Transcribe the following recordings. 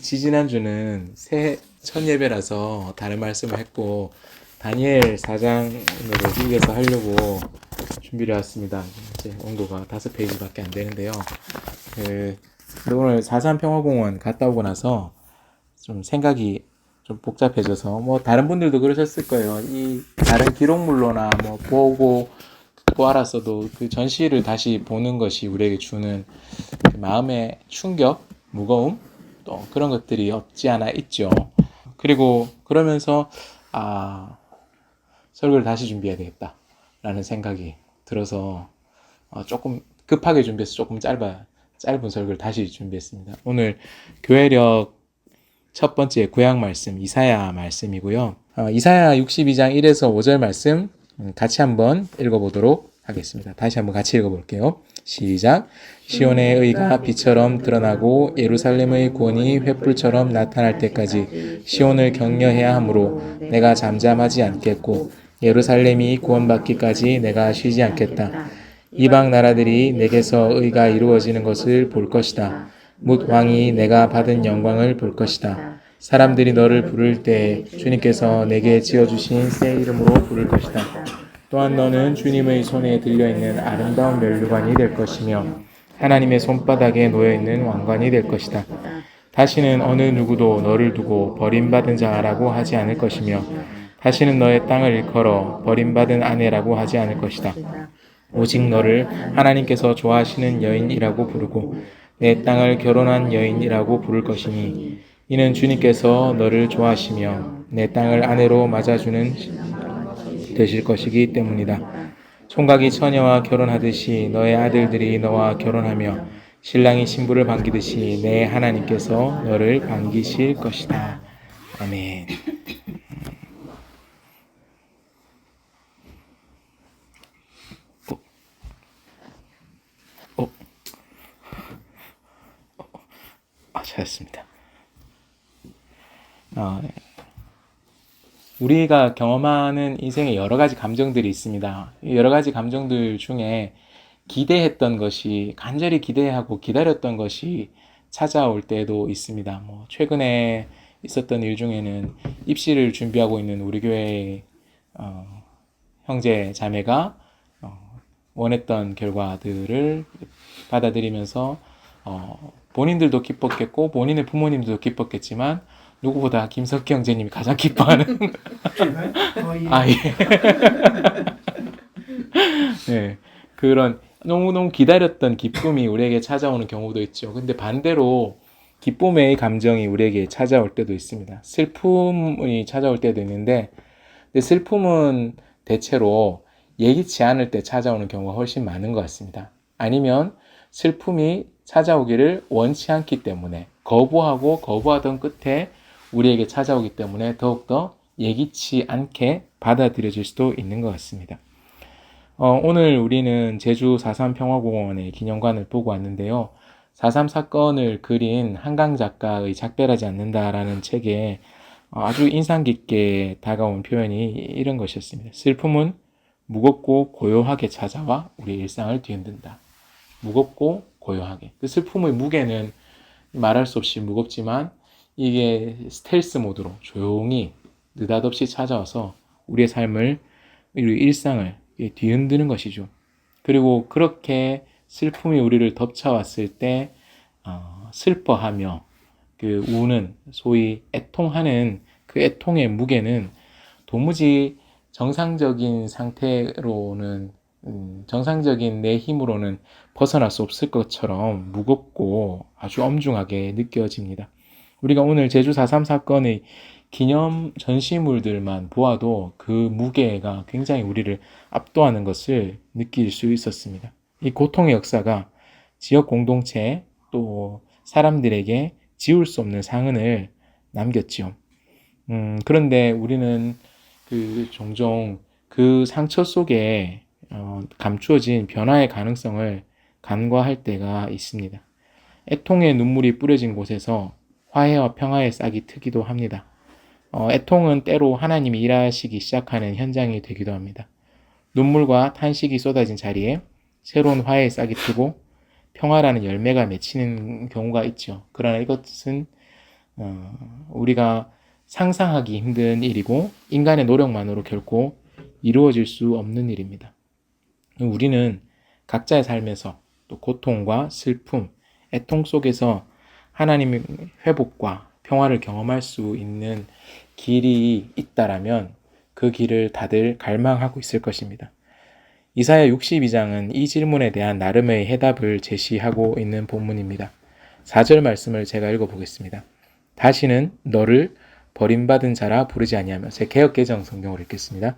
지지난주는 새해 첫 예배라서 다른 말씀을 했고 다니엘 4장으로 이겨서 하려고 준비를 해왔습니다. 이제 온도가 다섯 페이지밖에 안 되는데요. 그 오늘 4.3 평화공원 갔다 오고 나서 좀 생각이 좀 복잡해져서 뭐 다른 분들도 그러셨을 거예요. 이 다른 기록물로나 뭐 보고 듣고 알았어도 그 전시를 다시 보는 것이 우리에게 주는 그 마음의 충격, 무거움 또 그런 것들이 없지 않아 있죠. 그리고 그러면서 아 설교를 다시 준비해야 되겠다 라는 생각이 들어서 어, 조금 급하게 준비해서 조금 짧아 짧은 설교를 다시 준비했습니다. 오늘 교회력 첫 번째 구약 말씀 이사야 말씀이고요. 어, 이사야 62장 1에서 5절 말씀 음, 같이 한번 읽어보도록 하겠습니다. 다시 한번 같이 읽어볼게요. 시작. 시온의 의가 빛처럼 드러나고 예루살렘의 구원이 횃불처럼 나타날 때까지 시온을 격려해야 하므로 내가 잠잠하지 않겠고 예루살렘이 구원받기까지 내가 쉬지 않겠다. 이방 나라들이 내게서 의가 이루어지는 것을 볼 것이다. 묻 왕이 내가 받은 영광을 볼 것이다. 사람들이 너를 부를 때 주님께서 내게 지어주신 새 이름으로 부를 것이다. 또한 너는 주님의 손에 들려있는 아름다운 멸류관이 될 것이며 하나님의 손바닥에 놓여있는 왕관이 될 것이다. 다시는 어느 누구도 너를 두고 버림받은 자라고 하지 않을 것이며 다시는 너의 땅을 일컬어 버림받은 아내라고 하지 않을 것이다. 오직 너를 하나님께서 좋아하시는 여인이라고 부르고 내 땅을 결혼한 여인이라고 부를 것이니 이는 주님께서 너를 좋아하시며 내 땅을 아내로 맞아주는 되실 것이기 때문이다. 총각이 처녀와 결혼하듯이 너의 아들들이 너와 결혼하며 신랑이 신부를 반기듯이 내 하나님께서 너를 반기실 것이다. 아멘. 어, 아, 잘했습니다. 아, 네. 우리가 경험하는 인생에 여러 가지 감정들이 있습니다. 이 여러 가지 감정들 중에 기대했던 것이 간절히 기대하고 기다렸던 것이 찾아올 때도 있습니다. 뭐 최근에 있었던 일 중에는 입시를 준비하고 있는 우리 교회의 어, 형제 자매가 어, 원했던 결과들을 받아들이면서 어, 본인들도 기뻤겠고 본인의 부모님들도 기뻤겠지만 누구보다 김석기 형제님이 가장 기뻐하는 거의 아 예. 네 그런 너무너무 기다렸던 기쁨이 우리에게 찾아오는 경우도 있죠. 근데 반대로 기쁨의 감정이 우리에게 찾아올 때도 있습니다. 슬픔이 찾아올 때도 있는데, 근데 슬픔은 대체로 예기치 않을 때 찾아오는 경우가 훨씬 많은 것 같습니다. 아니면 슬픔이 찾아오기를 원치 않기 때문에 거부하고 거부하던 끝에 우리에게 찾아오기 때문에 더욱더 예기치 않게 받아들여질 수도 있는 것 같습니다. 어, 오늘 우리는 제주 4.3 평화공원의 기념관을 보고 왔는데요. 4.3 사건을 그린 한강 작가의 작별하지 않는다라는 책에 어, 아주 인상 깊게 다가온 표현이 이런 것이었습니다. 슬픔은 무겁고 고요하게 찾아와 우리 일상을 뒤흔든다. 무겁고 고요하게. 그 슬픔의 무게는 말할 수 없이 무겁지만 이게 스텔스 모드로 조용히 느닷없이 찾아와서 우리의 삶을, 우리 일상을 뒤흔드는 것이죠. 그리고 그렇게 슬픔이 우리를 덮쳐왔을 때 어, 슬퍼하며 그 우는 소위 애통하는 그 애통의 무게는 도무지 정상적인 상태로는 음, 정상적인 내 힘으로는 벗어날 수 없을 것처럼 무겁고 아주 엄중하게 느껴집니다. 우리가 오늘 제주 4.3 사건의 기념 전시물들만 보아도 그 무게가 굉장히 우리를 압도하는 것을 느낄 수 있었습니다. 이 고통의 역사가 지역 공동체 또 사람들에게 지울 수 없는 상흔을 남겼지요. 음, 그런데 우리는 그 종종 그 상처 속에 어, 감추어진 변화의 가능성을 간과할 때가 있습니다. 애통의 눈물이 뿌려진 곳에서 화해와 평화의 싹이 트기도 합니다. 어, 애통은 때로 하나님이 일하시기 시작하는 현장이 되기도 합니다. 눈물과 탄식이 쏟아진 자리에 새로운 화해의 싹이 트고 평화라는 열매가 맺히는 경우가 있죠. 그러나 이것은 어, 우리가 상상하기 힘든 일이고 인간의 노력만으로 결코 이루어질 수 없는 일입니다. 우리는 각자의 삶에서 또 고통과 슬픔, 애통 속에서 하나님의 회복과 평화를 경험할 수 있는 길이 있다라면 그 길을 다들 갈망하고 있을 것입니다. 이사야 62장은 이 질문에 대한 나름의 해답을 제시하고 있는 본문입니다. 4절 말씀을 제가 읽어보겠습니다. 다시는 너를 버림받은 자라 부르지 아니하며 제 개혁 개정 성경으로 읽겠습니다.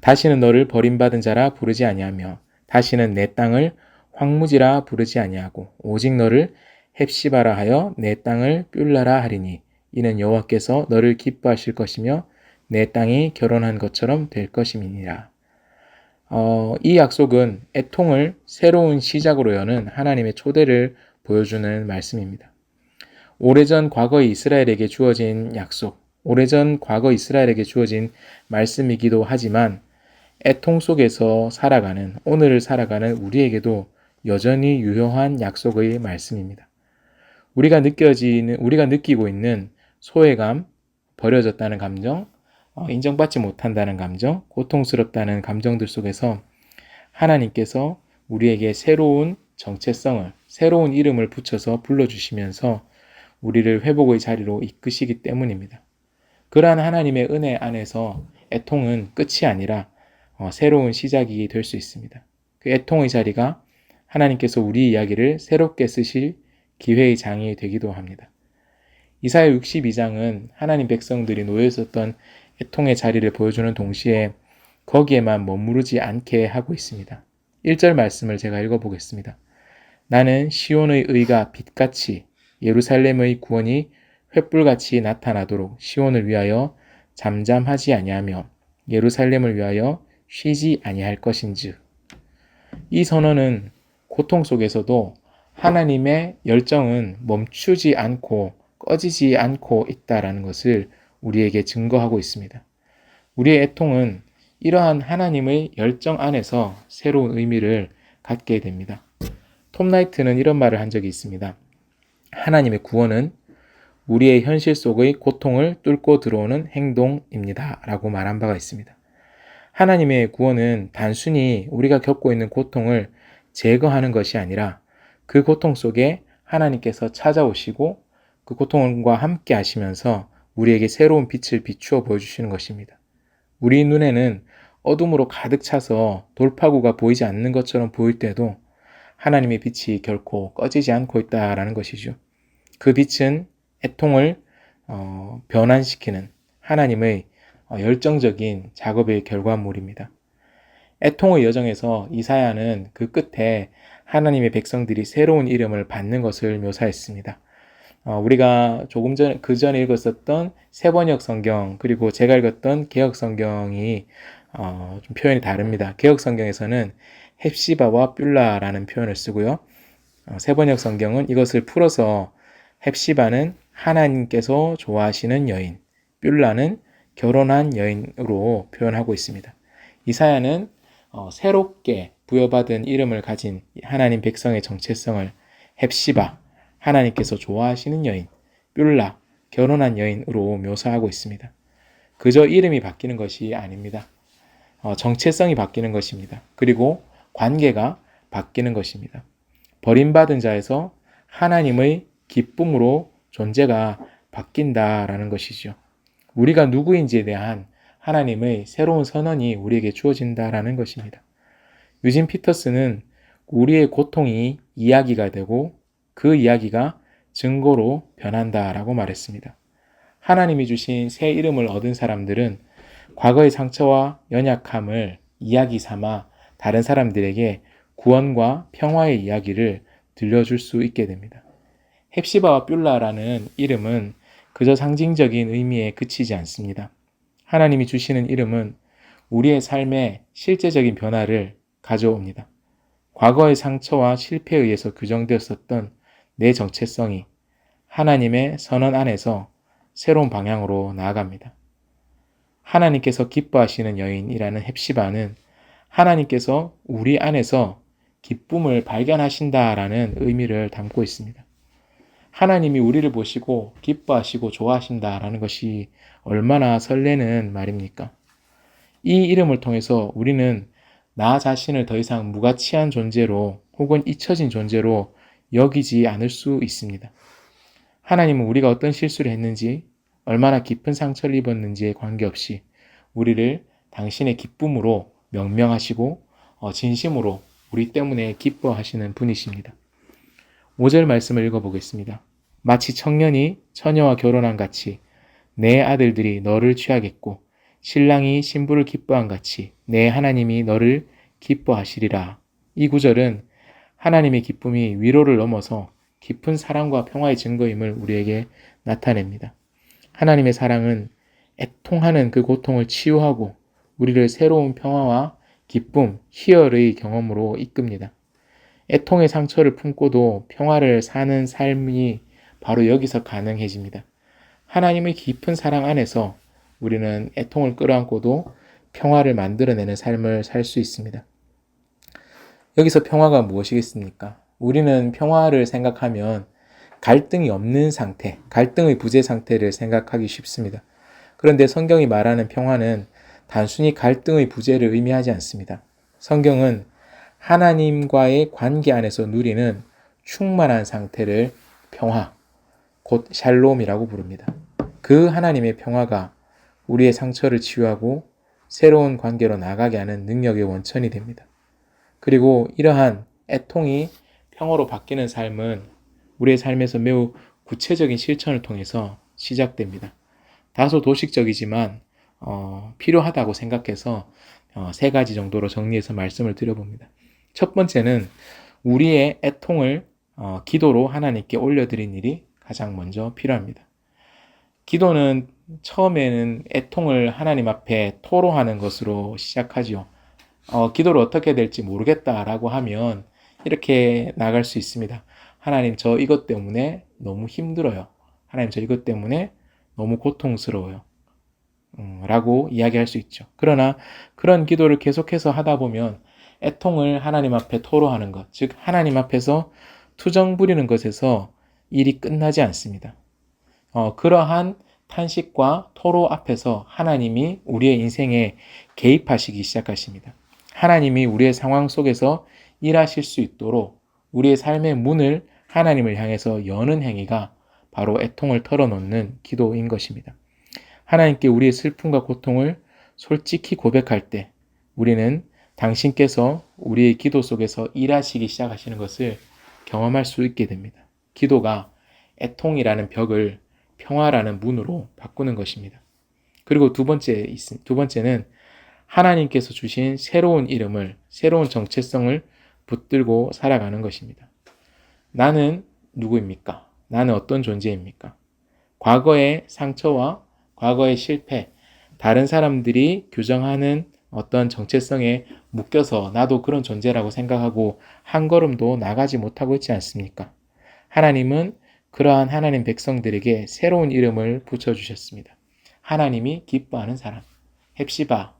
다시는 너를 버림받은 자라 부르지 아니하며 다시는 내 땅을 황무지라 부르지 아니하고 오직 너를 헵시바라 하여 내 땅을 뷸라라 하리니 이는 여호와께서 너를 기뻐하실 것이며 내 땅이 결혼한 것처럼 될 것임이니라. 어, 이 약속은 애통을 새로운 시작으로 여는 하나님의 초대를 보여주는 말씀입니다. 오래전 과거 이스라엘에게 주어진 약속, 오래전 과거 이스라엘에게 주어진 말씀이기도 하지만 애통 속에서 살아가는, 오늘을 살아가는 우리에게도 여전히 유효한 약속의 말씀입니다. 우리가 느껴지는, 우리가 느끼고 있는 소외감, 버려졌다는 감정, 어, 인정받지 못한다는 감정, 고통스럽다는 감정들 속에서 하나님께서 우리에게 새로운 정체성을, 새로운 이름을 붙여서 불러주시면서 우리를 회복의 자리로 이끄시기 때문입니다. 그러한 하나님의 은혜 안에서 애통은 끝이 아니라 어, 새로운 시작이 될 수 있습니다. 그 애통의 자리가 하나님께서 우리 이야기를 새롭게 쓰실 기회의 장이 되기도 합니다. 이사야 62장은 하나님 백성들이 놓여 있었던 애통의 자리를 보여주는 동시에 거기에만 머무르지 않게 하고 있습니다. 1절 말씀을 제가 읽어보겠습니다. 나는 시온의 의가 빛같이 예루살렘의 구원이 횃불같이 나타나도록 시온을 위하여 잠잠하지 아니하며 예루살렘을 위하여 쉬지 아니할 것인즉 이 선언은 고통 속에서도 하나님의 열정은 멈추지 않고 꺼지지 않고 있다라는 것을 우리에게 증거하고 있습니다. 우리의 애통은 이러한 하나님의 열정 안에서 새로운 의미를 갖게 됩니다. 톰 나이트는 이런 말을 한 적이 있습니다. 하나님의 구원은 우리의 현실 속의 고통을 뚫고 들어오는 행동입니다. 라고 말한 바가 있습니다. 하나님의 구원은 단순히 우리가 겪고 있는 고통을 제거하는 것이 아니라 그 고통 속에 하나님께서 찾아오시고 그 고통과 함께 하시면서 우리에게 새로운 빛을 비추어 보여주시는 것입니다. 우리 눈에는 어둠으로 가득 차서 돌파구가 보이지 않는 것처럼 보일 때도 하나님의 빛이 결코 꺼지지 않고 있다라는 것이죠. 그 빛은 애통을 어, 변환시키는 하나님의 어, 열정적인 작업의 결과물입니다. 애통의 여정에서 이사야는 그 끝에 하나님의 백성들이 새로운 이름을 받는 것을 묘사했습니다. 어, 우리가 조금 전, 그 전에 읽었었던 세번역 성경, 그리고 제가 읽었던 개혁 성경이 어, 좀 표현이 다릅니다. 개혁 성경에서는 헵시바와 뷸라라는 표현을 쓰고요. 어, 세번역 성경은 이것을 풀어서 헵시바는 하나님께서 좋아하시는 여인, 뷸라는 결혼한 여인으로 표현하고 있습니다. 이사야는 어, 새롭게 부여받은 이름을 가진 하나님 백성의 정체성을 헵시바, 하나님께서 좋아하시는 여인, 뷸라, 결혼한 여인으로 묘사하고 있습니다. 그저 이름이 바뀌는 것이 아닙니다. 어, 정체성이 바뀌는 것입니다. 그리고 관계가 바뀌는 것입니다. 버림받은 자에서 하나님의 기쁨으로 존재가 바뀐다라는 것이죠. 우리가 누구인지에 대한 하나님의 새로운 선언이 우리에게 주어진다라는 것입니다. 유진 피터스는 우리의 고통이 이야기가 되고 그 이야기가 증거로 변한다라고 말했습니다. 하나님이 주신 새 이름을 얻은 사람들은 과거의 상처와 연약함을 이야기 삼아 다른 사람들에게 구원과 평화의 이야기를 들려줄 수 있게 됩니다. 헵시바와 뷸라라는 이름은 그저 상징적인 의미에 그치지 않습니다. 하나님이 주시는 이름은 우리의 삶에 실제적인 변화를 가져옵니다. 과거의 상처와 실패에 의해서 규정되었었던 내 정체성이 하나님의 선언 안에서 새로운 방향으로 나아갑니다. 하나님께서 기뻐하시는 여인이라는 헵시바는 하나님께서 우리 안에서 기쁨을 발견하신다라는 의미를 담고 있습니다. 하나님이 우리를 보시고 기뻐하시고 좋아하신다라는 것이 얼마나 설레는 말입니까? 이 이름을 통해서 우리는 나 자신을 더 이상 무가치한 존재로 혹은 잊혀진 존재로 여기지 않을 수 있습니다. 하나님은 우리가 어떤 실수를 했는지, 얼마나 깊은 상처를 입었는지에 관계없이 우리를 당신의 기쁨으로 명명하시고 어, 진심으로 우리 때문에 기뻐하시는 분이십니다. 5절 말씀을 읽어보겠습니다. 마치 청년이 처녀와 결혼한 같이 내 아들들이 너를 취하겠고 신랑이 신부를 기뻐한 같이 내 하나님이 너를 기뻐하시리라. 이 구절은 하나님의 기쁨이 위로를 넘어서 깊은 사랑과 평화의 증거임을 우리에게 나타냅니다. 하나님의 사랑은 애통하는 그 고통을 치유하고 우리를 새로운 평화와 기쁨, 희열의 경험으로 이끕니다. 애통의 상처를 품고도 평화를 사는 삶이 바로 여기서 가능해집니다. 하나님의 깊은 사랑 안에서 우리는 애통을 끌어안고도 평화를 만들어내는 삶을 살 수 있습니다. 여기서 평화가 무엇이겠습니까? 우리는 평화를 생각하면 갈등이 없는 상태, 갈등의 부재 상태를 생각하기 쉽습니다. 그런데 성경이 말하는 평화는 단순히 갈등의 부재를 의미하지 않습니다. 성경은 하나님과의 관계 안에서 누리는 충만한 상태를 평화, 곧 샬롬이라고 부릅니다. 그 하나님의 평화가 우리의 상처를 치유하고 새로운 관계로 나가게 하는 능력의 원천이 됩니다. 그리고 이러한 애통이 평화로 바뀌는 삶은 우리의 삶에서 매우 구체적인 실천을 통해서 시작됩니다. 다소 도식적이지만 어, 필요하다고 생각해서 어, 세 가지 정도로 정리해서 말씀을 드려봅니다. 첫 번째는 우리의 애통을 어, 기도로 하나님께 올려드린 일이 가장 먼저 필요합니다. 기도는 처음에는 애통을 하나님 앞에 토로하는 것으로 시작하지요. 어, 기도를 어떻게 될지 모르겠다라고 하면 이렇게 나갈 수 있습니다. 하나님, 저 이것 때문에 너무 힘들어요. 하나님, 저 이것 때문에 너무 고통스러워요. 음, 라고 이야기할 수 있죠. 그러나 그런 기도를 계속해서 하다 보면 애통을 하나님 앞에 토로하는 것, 즉, 하나님 앞에서 투정 부리는 것에서 일이 끝나지 않습니다. 어, 그러한 탄식과 토로 앞에서 하나님이 우리의 인생에 개입하시기 시작하십니다. 하나님이 우리의 상황 속에서 일하실 수 있도록 우리의 삶의 문을 하나님을 향해서 여는 행위가 바로 애통을 털어놓는 기도인 것입니다. 하나님께 우리의 슬픔과 고통을 솔직히 고백할 때 우리는 당신께서 우리의 기도 속에서 일하시기 시작하시는 것을 경험할 수 있게 됩니다. 기도가 애통이라는 벽을 평화라는 문으로 바꾸는 것입니다. 그리고 두 번째, 두 번째는 하나님께서 주신 새로운 이름을, 새로운 정체성을 붙들고 살아가는 것입니다. 나는 누구입니까? 나는 어떤 존재입니까? 과거의 상처와 과거의 실패, 다른 사람들이 규정하는 어떤 정체성에 묶여서 나도 그런 존재라고 생각하고 한 걸음도 나가지 못하고 있지 않습니까? 하나님은 그러한 하나님 백성들에게 새로운 이름을 붙여주셨습니다. 하나님이 기뻐하는 사람, 헵시바,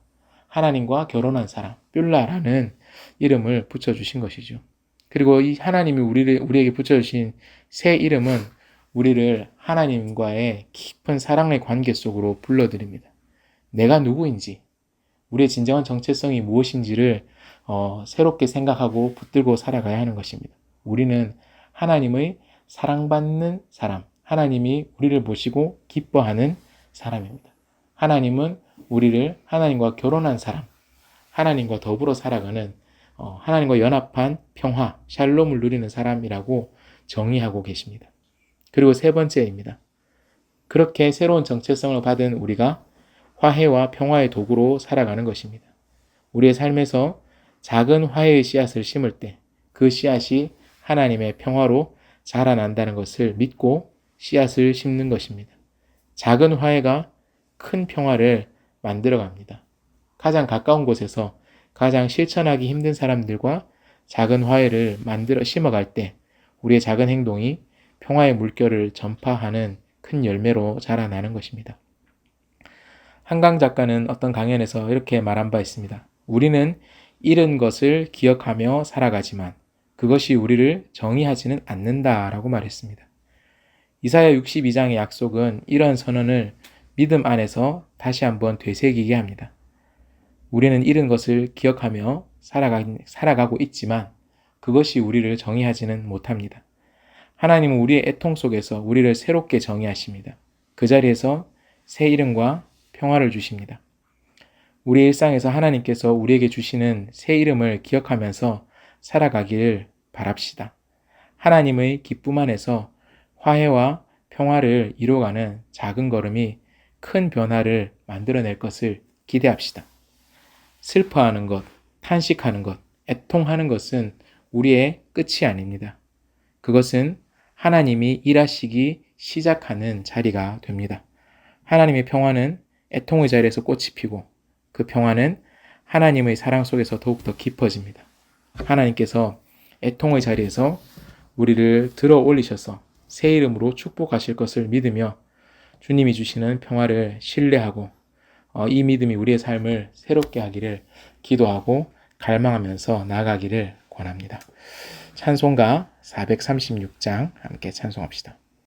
하나님과 결혼한 사람, 뷸라라는 이름을 붙여주신 것이죠. 그리고 이 하나님이 우리를, 우리에게 붙여주신 새 이름은 우리를 하나님과의 깊은 사랑의 관계 속으로 불러드립니다. 내가 누구인지, 우리의 진정한 정체성이 무엇인지를 어, 새롭게 생각하고 붙들고 살아가야 하는 것입니다. 우리는 하나님의 사랑받는 사람, 하나님이 우리를 보시고 기뻐하는 사람입니다. 하나님은 우리를 하나님과 결혼한 사람, 하나님과 더불어 살아가는 어, 하나님과 연합한 평화, 샬롬을 누리는 사람이라고 정의하고 계십니다. 그리고 세 번째입니다. 그렇게 새로운 정체성을 받은 우리가 화해와 평화의 도구로 살아가는 것입니다. 우리의 삶에서 작은 화해의 씨앗을 심을 때 그 씨앗이 하나님의 평화로 자라난다는 것을 믿고 씨앗을 심는 것입니다. 작은 화해가 큰 평화를 만들어 갑니다. 가장 가까운 곳에서 가장 실천하기 힘든 사람들과 작은 화해를 만들어 심어갈 때 우리의 작은 행동이 평화의 물결을 전파하는 큰 열매로 자라나는 것입니다. 한강 작가는 어떤 강연에서 이렇게 말한 바 있습니다. 우리는 잃은 것을 기억하며 살아가지만 그것이 우리를 정의하지는 않는다라고 말했습니다. 이사야 62장의 약속은 이런 선언을 믿음 안에서 다시 한번 되새기게 합니다. 우리는 잃은 것을 기억하며 살아가, 살아가고 있지만 그것이 우리를 정의하지는 못합니다. 하나님은 우리의 애통 속에서 우리를 새롭게 정의하십니다. 그 자리에서 새 이름과 평화를 주십니다. 우리 일상에서 하나님께서 우리에게 주시는 새 이름을 기억하면서 살아가기를 바랍시다. 하나님의 기쁨 안에서 화해와 평화를 이루어가는 작은 걸음이 큰 변화를 만들어낼 것을 기대합시다. 슬퍼하는 것, 탄식하는 것, 애통하는 것은 우리의 끝이 아닙니다. 그것은 하나님이 일하시기 시작하는 자리가 됩니다. 하나님의 평화는 애통의 자리에서 꽃이 피고 그 평화는 하나님의 사랑 속에서 더욱더 깊어집니다. 하나님께서 애통의 자리에서 우리를 들어 올리셔서 새 이름으로 축복하실 것을 믿으며 주님이 주시는 평화를 신뢰하고 어, 이 믿음이 우리의 삶을 새롭게 하기를 기도하고 갈망하면서 나아가기를 권합니다. 찬송가 436장 함께 찬송합시다.